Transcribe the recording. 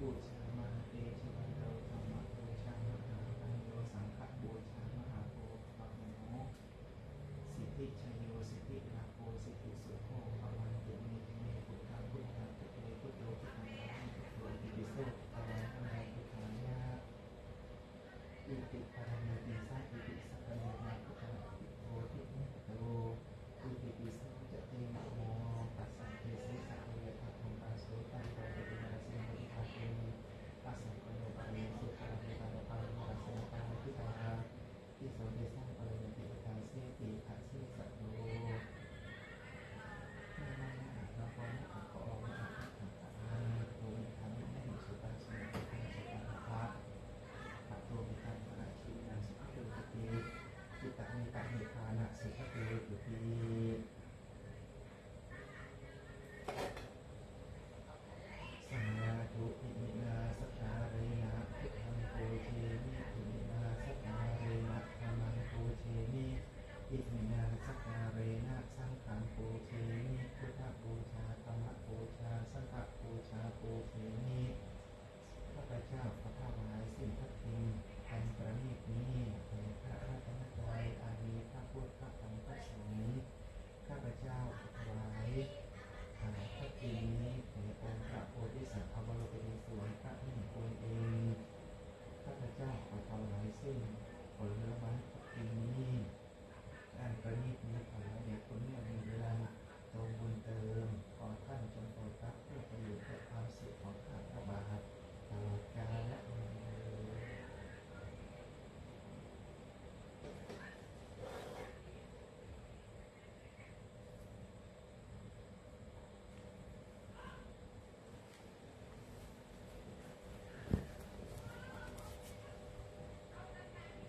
บูชามาเอชะวันโตธรรมบูชามหาปัญโยสังฆบูชามหาโพธิปโมสิทธิชัยโยสิทธิราโภสิทธิสุโคปวันติเมเมพุทธาพุทธาตุเมพุทโธพุทธังพุทโธติปิโสตะวันันพุทธังยะอิติปารมีติสัพพิสัพพะนา